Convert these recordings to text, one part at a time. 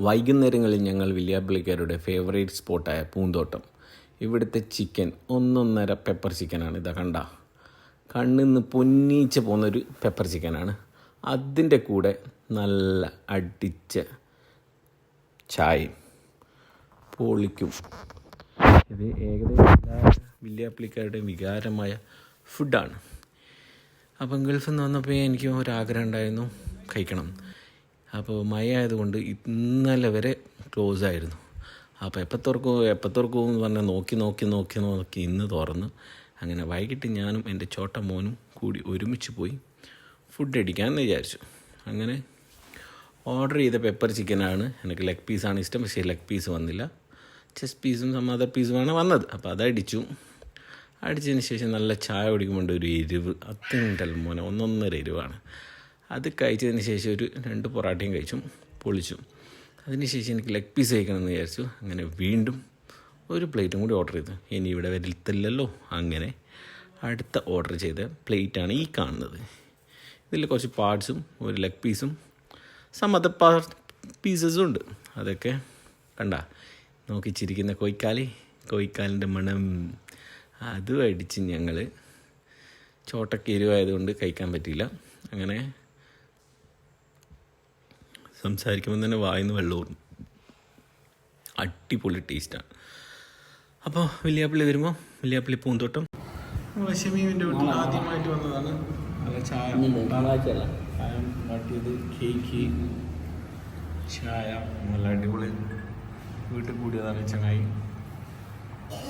വൈകുന്നേരങ്ങളിൽ ഞങ്ങൾ വില്യാപ്പിള്ളിക്കാരുടെ ഫേവറേറ്റ് സ്പോട്ടായ പൂന്തോട്ടം. ഇവിടുത്തെ ചിക്കൻ ഒന്നൊന്നര പെപ്പർ ചിക്കനാണ് ഇതാ കണ്ട. കണ്ണിന്ന് പൊന്നീച്ച് പോകുന്നൊരു പെപ്പർ ചിക്കനാണ് അതിന്റെ കൂടെ നല്ല അടിച്ച ചായയും പൊളിക്കും. ഇത് ഏകദേശം എല്ലാ വികാരമായ ഫുഡാണ് അപ്പം ഗൾഫിൽ നിന്ന് വന്നപ്പോൾ എനിക്ക് ഒരാഗ്രഹം ഉണ്ടായിരുന്നു. കഴിക്കണം. അപ്പോൾ മഴ ആയതുകൊണ്ട് ഇന്നലെ വരെ ക്ലോസ് ആയിരുന്നു. അപ്പോൾ എപ്പോൾ തുറക്കും എപ്പോൾ തുറക്കും എന്ന് പറഞ്ഞാൽ നോക്കി നോക്കി നോക്കി നോക്കി ഇന്ന് തുറന്ന് അങ്ങനെ വൈകിട്ട് ഞാനും എന്റെ ചോട്ട മോനും കൂടി ഒരുമിച്ച് പോയി ഫുഡ് അടിക്കാമെന്ന് വിചാരിച്ചു. അങ്ങനെ ഓർഡർ ചെയ്ത പെപ്പർ ചിക്കനാണ് എനിക്ക് ലെഗ് പീസാണ് ഇഷ്ടം പക്ഷേ ലെഗ് പീസ് വന്നില്ല. ചെസ് പീസും സം പീസുമാണ് വന്നത്. അപ്പോൾ അതടിച്ചു. അടിച്ചതിന് ശേഷം നല്ല ചായ കുടിക്കുമ്പോൾ ഒരു എരിവ്. അത്തിണ്ടൽ മോനെ ഒന്നൊന്നര എരിവാണ്. അത് കഴിച്ചതിന് ശേഷം ഒരു രണ്ട് പൊറാട്ടയും കഴിച്ചു പൊളിച്ചു. അതിന് ശേഷം എനിക്ക് ലെഗ് പീസ് കഴിക്കണമെന്ന് വിചാരിച്ചു. അങ്ങനെ വീണ്ടും ഒരു പ്ലേറ്റും കൂടി ഓർഡർ ചെയ്തു. ഇനി ഇവിടെ വരത്തില്ലല്ലോ. അങ്ങനെ അടുത്ത ഓർഡർ ചെയ്ത പ്ലേറ്റാണ് ഈ കാണുന്നത്. ഇതിൽ കുറച്ച് പാർട്സും ഒരു ലെഗ് പീസും സം അതർ പാർ പീസസും ഉണ്ട്. അതൊക്കെ കണ്ട. നോക്കി ചിരിക്കുന്ന കോയിക്കാലി. കോയിക്കാലിന്റെ മണം. അതും അടിച്ച് ഞങ്ങൾ ചോട്ടക്ക് എരിവായതുകൊണ്ട് കഴിക്കാൻ പറ്റിയില്ല. അങ്ങനെ സംസാരിക്കുമ്പോൾ തന്നെ വായിന്ന് വെള്ളം ഊറും. അടിപൊളി ടേസ്റ്റാണ് അപ്പോൾ വലിയാപ്പള്ളി വരുമ്പോൾ വലിയാപ്പള്ളി പൂന്തോട്ടം. നമ്മളെ ഷമീമിന്റെ വീട്ടിൽ ആദ്യമായിട്ട് വന്നതാണ്. നല്ല ചായ. ചായ വാട്ടിയത് കേക്ക് ചായ നല്ല അടിപൊളി. വീട്ടിൽ കൂടിയതാണ് ചങ്ങായി.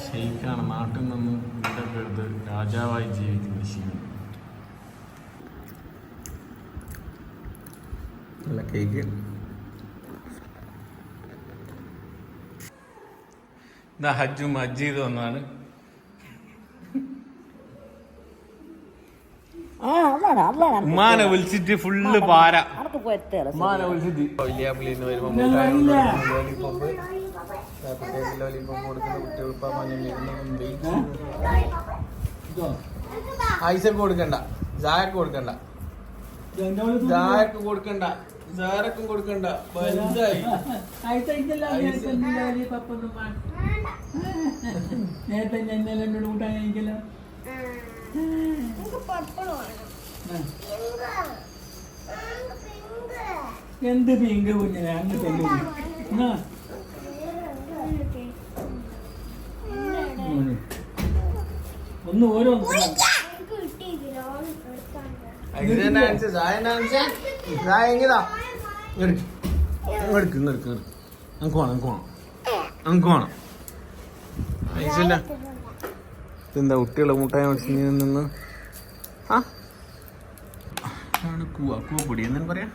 ഷെയ്ക്കാണ് നാട്ടിൽ നിന്ന് വീടൊക്കെ എടുത്ത് രാജാവായി ജീവിക്കുന്ന ഷീൻ നല്ല കേക്ക്. ഇതാ ഹജ്ജും ഹജ്ജ് ചെയ്ത് വന്നാണ് ആ അതാണ് അതാണ് ഉമ്മാനെ വിളിച്ചിട്ട് ഫുള്ള് പാര. ഉമ്മാനെ വിളിച്ചിട്ട് വലിയാപ്പിളിയിൽ വരുമ്പോ വരുമ്പോൾ മുട്ടായി കൊടുക്കുന്നു, ലോലിപോപ്പ് കുട്ടികൾക്ക് ലോലിപോപ്പ് കൊടുക്കുന്ന കുട്ടികൾക്ക് ഐസക്ക് കൊടുക്കണ്ട. ജായക്ക് കൊടുക്കണ്ട. ജായക്ക് കൊടുക്കണ്ട. ജാരക്കും കൊടുക്കണ്ട. വലുതായി. നേരത്തെ ഞാൻ എന്നോട് കൂട്ടാൻ കഴിക്കല്ലോ എന്ത് പിങ്ക് കുഞ്ഞിനെ? അങ്ങ് തെങ്ങ് എന്നാ? ഒന്ന് ഓരോന്ന്. ഇതെന്താ കുട്ടികളെ മുട്ടായി നീ നിന്ന്? ആ? കൂവപ്പൊടി എന്നു പറയാ?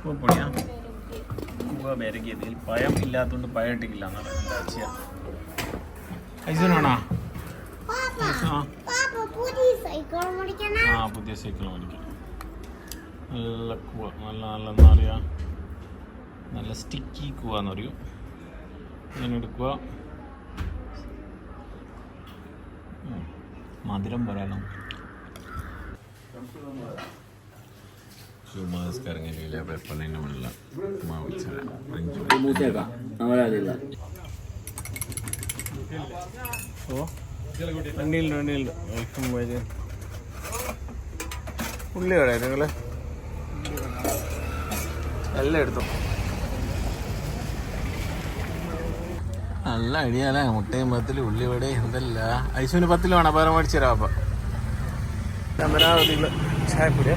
കൂവപ്പൊടിയാ കൂവ ബെരകിയതിൽ പഴം ഇല്ലാത്തതുകൊണ്ട് പഴം ഇട്ടിക്കില്ല എന്നാണ് എന്താ ആ പുതിയ സൈക്കിൾ മേടിക്കണം നല്ല കൂവ നല്ല നല്ല എന്താ പറയുക നല്ല സ്റ്റിക്കി കൂവ എന്ന് പറയും. ഇങ്ങനെ എടുക്കുക. മധുരം പറയാലോ. ഓ വണ്ടിയിലുണ്ട് വണ്ടിയിലുണ്ട്. ഉള്ളി വേണേ നിങ്ങൾ എല്ലാം എടുത്തു. നല്ല അടിയാലേ മുട്ടയും പത്തിൽ ഉള്ളി വടേ എന്തല്ല ഐശുവിന് പത്തിൽ വേണം? പകരം മേടിച്ചു തരാം അപ്പം. ചായപ്പൊടിയ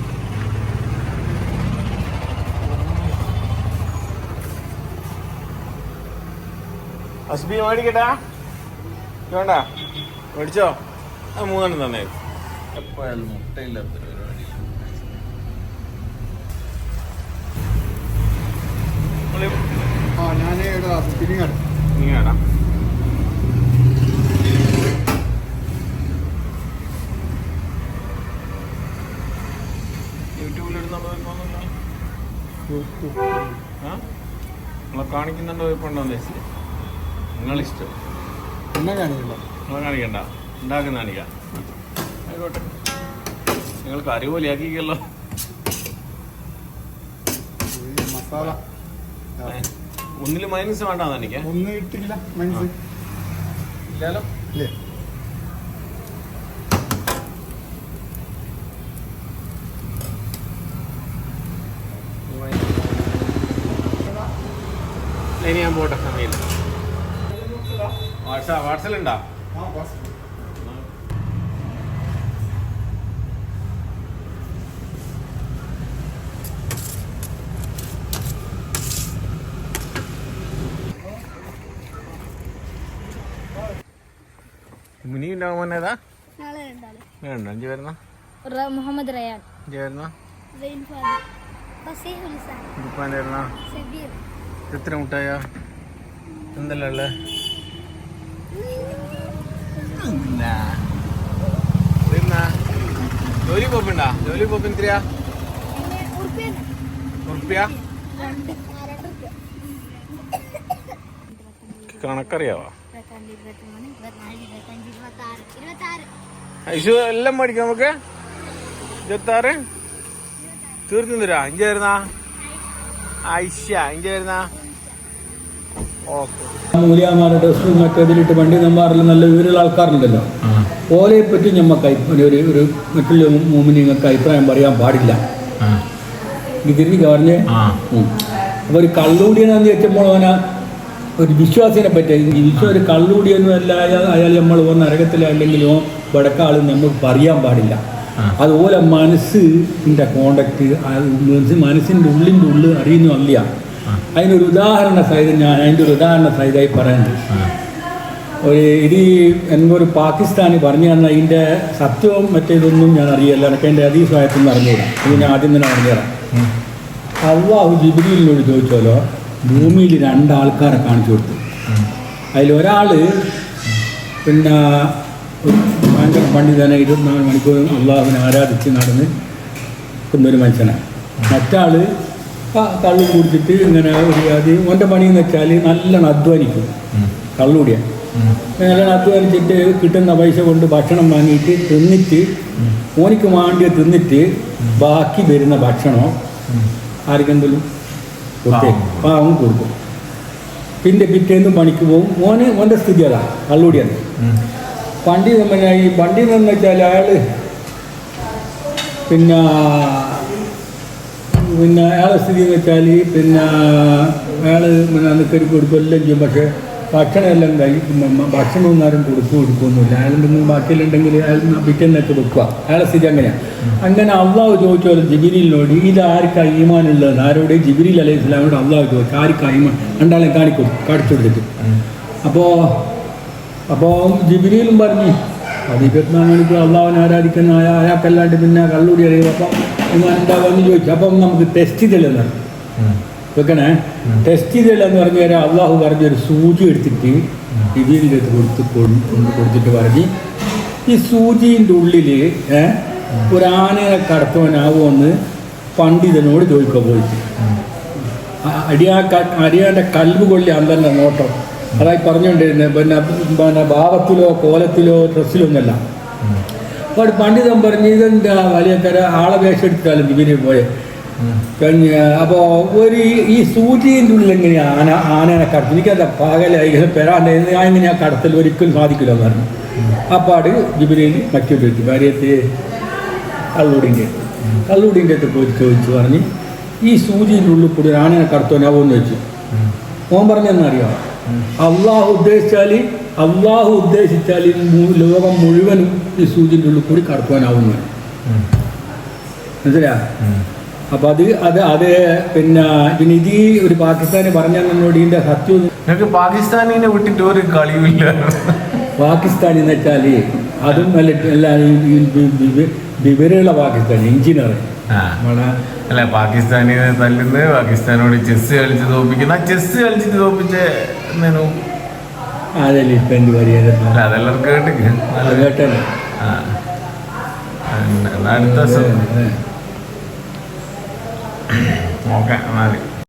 അസ്ബി മേടിക്കട്ടാ? വേണ്ട. മേടിച്ചോ? ആ മൂന്നെണ്ണം തന്നെ എപ്പോഴായാലും മുട്ടയില്ലാത്തൊരു ആ ഞാൻ നിങ്ങളെ കാണിക്കുന്നുണ്ടോ ഇപ്പോണ്ടോ ഉദ്ദേശിച്ച് നിങ്ങളിഷ്ടം. എന്നെ കാണിക്കില്ല നിങ്ങളെ കാണിക്കണ്ട. ഉണ്ടാക്കുന്ന കാണിക്കാം. ആയിക്കോട്ടെ. നിങ്ങൾക്ക് അറിവ് പോലെയാക്കിക്കല്ലോ മസാല. ഒന്നിൽ മൈനസ് വേണ്ടാന്ന് എനിക്ക്. ഒന്ന് ഇട്ടില്ല മനസ്സ് ഇല്ലാലോ? ഇല്ലേ? ഇനി ഞാൻ പോട്ടെ സമയമില്ല. വാട്സാപ്പ് വാട്സലുണ്ടോ ആ ഉണ്ടാവും മോനെ ഏതാ വേണ്ട അഞ്ചു വരുന്ന? മുഹമ്മദ് റയാൻ. അഞ്ചു വരുന്ന? ഉപ്പാന്റെ എത്ര മുട്ടായ? എന്തെല്ലാം ജോലി പോപ്പുണ്ടാ ജോലി ഉറുപ്പിയ? കണക്കറിയാവാ? ഐശു എല്ലാം മേടിക്കാം നമുക്ക്. ഇരുപത്താറ്. തീർന്നു വരുന്നാ അഞ്ചായിരുന്നാ ഐഷ വരുന്നാ ഓക്കെ. മൂലിയാമാരുടെ ഡ്രസ്സും മറ്റേ ഇതിലിട്ട് വണ്ടി നമ്പാറില്ല നല്ല വിവരമുള്ള ആൾക്കാരുണ്ടല്ലോ. ഓലയെ പറ്റി ഞമ്മക്ക് ഒരു ഒരു- ഒരു മറ്റുള്ള മൂമിന് നിങ്ങൾക്ക് അഭിപ്രായം പറയാൻ പാടില്ല. ഇത് തിരിഞ്ഞ് പറഞ്ഞ് അപ്പൊ ഒരു കള്ളുകൂടിയാണെന്ന് വെച്ചപ്പോൾ അവന ഒരു വിശ്വാസിനെ പറ്റി ഈ വിശ്വ ഒരു കള്ളുകൂടിയൊന്നും അല്ല അയാൾ നമ്മൾ ഓ നരകത്തിലോ അല്ലെങ്കിൽ ഓ വടക്കാളും നമുക്ക് പറയാൻ പാടില്ല. അതുപോലെ മനസ്സിന്റെ കോണ്ടക്ട് മനസ്സിന്റെ ഉള്ളിന്റെ ഉള്ളിൽ അറിയുന്നില്ല അതിനൊരു ഉദാഹരണ സഹിതം ഞാൻ അതിന്റെ ഒരു ഉദാഹരണ സഹിതമായി പറയുന്നത്. ഒരു ഇത് എന്നൊരു പാകിസ്ഥാനി പറഞ്ഞു തന്ന അതിന്റെ സത്യവും മറ്റേതൊന്നും ഞാൻ അറിയില്ല. എനിക്ക് അതിന്റെ അതീസ്വായത്തിൽ അറിഞ്ഞൂടാ ഇത് ഞാൻ ആദ്യം തന്നെ അറിഞ്ഞുതരാം അള്ളാഹു ജിബ്രീലിനോട് ചോദിച്ചോലോ ഭൂമിയിൽ രണ്ടാൾക്കാരെ കാണിച്ചു കൊടുത്തു. അതിലൊരാൾ പിന്നെ ഭയങ്കര പണ്ഡിതനെ ഇരുപത്തിനാല് മണിക്കൂർ അള്ളാഹുവിനെ ആരാധിച്ച് നടന്ന് കുന്നൊരു മനുഷ്യനാണ് മറ്റാൾ കള്ളു കുടിച്ചിട്ട് ഇങ്ങനെ ഒരു അത് ഓന്റെ പണിയെന്ന് വെച്ചാൽ നല്ലോണം അധ്വാനിക്കും. കള്ളുകൂടിയാണ് നല്ലോണം അധ്വാനിച്ചിട്ട് കിട്ടുന്ന പൈസ കൊണ്ട് ഭക്ഷണം വാങ്ങിയിട്ട് തിന്നിട്ട് ഓനിക്ക് വേണ്ടി തിന്നിട്ട് ബാക്കി വരുന്ന ഭക്ഷണം ആർക്കെങ്കിലും കൊടുത്തേ. പാവം കൊടുക്കും. പിന്നെ പിറ്റേന്ന് പണിക്ക് പോകും. ഓന് ഓന്റെ സ്ഥിതി അതാ കള്ളുടിയാണ് വണ്ടി പിന്നെ ഈ വണ്ടി എന്ന് വെച്ചാൽ അയാൾ പിന്നെ പിന്നെ അയാളെ സ്ഥിതി എന്ന് വെച്ചാൽ പിന്നെ അയാൾ പിന്നെ നിൽക്കരി കൊടുക്കും എല്ലാം ചെയ്യും. പക്ഷേ ഭക്ഷണം എല്ലാം കഴിക്കും ഭക്ഷണം ഒന്നും ആരും കൊടുക്കും കൊടുക്കൊന്നുമില്ല അയാളുണ്ടെങ്കിൽ ബാക്കിയിലുണ്ടെങ്കിൽ അയാൾ പിറ്റേന്നൊക്കെ വെക്കുക. അയാളെ സ്ഥിതി അങ്ങനെയാണ് അങ്ങനെ അള്ളാഹു പോലെ ജിബിരിലിനോട് ഇത് ആർക്കാ ഈമാനുള്ളത്? ആരോട്? ജിബിരിൽ അലൈഹി ഇസ്ലാമിനോട് അള്ളാഹു ചോദിച്ചു ആർക്കാ ഈമാൻ? രണ്ടാളെ കാണിക്കും കാണിച്ചു കൊടുത്തിട്ട്. അപ്പോൾ അപ്പോൾ ജിബിരിയിലും പറഞ്ഞു അത് ഇരുപത്തിനാല് മണിക്കൂർ അള്ളാഹുവിനെ ആരാധിക്കുന്ന അയാ- അയാൾക്കല്ലാണ്ട് പിന്നെ കള്ളൂടി അറിയുക അപ്പം ഇങ്ങനെ ഉണ്ടാകുമെന്ന് ചോദിച്ചു. അപ്പം നമുക്ക് ടെസ്റ്റ് ചെയ്തില്ലെന്ന് വെക്കണേ. ടെസ്റ്റ് ചെയ്തില്ലെന്ന് പറഞ്ഞു തരാം അള്ളാഹു പറഞ്ഞ ഒരു സൂചി എടുത്തിട്ട് ഇതിന്റെ അടുത്ത് കൊടുത്ത് കൊണ്ട് കൊടുത്തിട്ട് പറഞ്ഞ് ഈ സൂചിന്റെ ഉള്ളിൽ ഒരു ആനയെ കടത്തവനാവുമെന്ന് പണ്ഡിതനോട് ചോദിക്കുക പോയിട്ട്. അടിയാ അടിയാന്റെ കൽവ് കൊള്ളി അന്തല്ല നോട്ടം. അതായി പറഞ്ഞുകൊണ്ടിരുന്നത് പിന്നെ പിന്നെ ഭാവത്തിലോ കോലത്തിലോ ഡ്രസ്സിലോ ഒന്നല്ല അപ്പോൾ പണ്ഡിതം പണ്ഡിതൻ പറഞ്ഞു ഇതെന്താ വലിയ കര ആളെ വേഷം എടുത്താലും ഇവർ പോയെ. പിന്നെ അപ്പോൾ ഒരു ഈ സൂചിന്റെ ഉള്ളിൽ എങ്ങനെയാണ് ആന ആനേനെ കടത്തും. എനിക്കത് പകലായി. പെരാണ്ട് ഞാൻ എങ്ങനെയാ കടത്തൽ ഒരിക്കലും സാധിക്കില്ല എന്ന് പറഞ്ഞു. അപ്പാട് ജിബിലിയിൽ മറ്റൊരു വ്യക്തി ഭാര്യത്തെ കള്ളൂടിന്റെ കള്ളൂടിന്റെ അടുത്ത് പോയി ചോദിച്ചു പറഞ്ഞ് ഈ സൂചിന്റെ ഉള്ളിൽ കൂടി ആനനെ ആനയെ കടത്തുവാനാവുമെന്ന് വെച്ചു ഓൻ പറഞ്ഞെന്നറിയാം അള്ളാഹു ഉദ്ദേശിച്ചാൽ അള്ളാഹു ഉദ്ദേശിച്ചാൽ ഈ ലോകം മുഴുവനും ഈ സൂചിന്റെ ഉള്ളിൽ കൂടി കടത്തുവാനാവുന്നു മനസ്സിലാ അപ്പം അത് അത് അത് പിന്നെ പിന്നെ ഇത് ഒരു പാകിസ്ഥാന് പറഞ്ഞ എന്നോട് ഇതിന്റെ സത്യം നിനക്ക് പാകിസ്ഥാനിനെ വിട്ടിട്ട് ഒരു കളിയുമില്ല പാകിസ്ഥാനി എന്ന് വെച്ചാൽ അതും നല്ല വി- വിവരമുള്ള പാകിസ്ഥാൻ എഞ്ചിനീയർ. അല്ല പാകിസ്ഥാനിനെ തല്ലുന്നത് പാകിസ്ഥാനോട് ചെസ് കളിച്ച് തോപ്പിക്കുന്ന ചെസ് കളിച്ചിട്ട് തോപ്പിച്ച അതല്ലേ ഇപ്പം എന്ത് അല്ല അതെല്ലാം കേട്ടിക്ക് കേട്ടല്ലേ? ആ. എന്നാ അടുത്ത ദിവസം നോക്കാം എന്നാൽ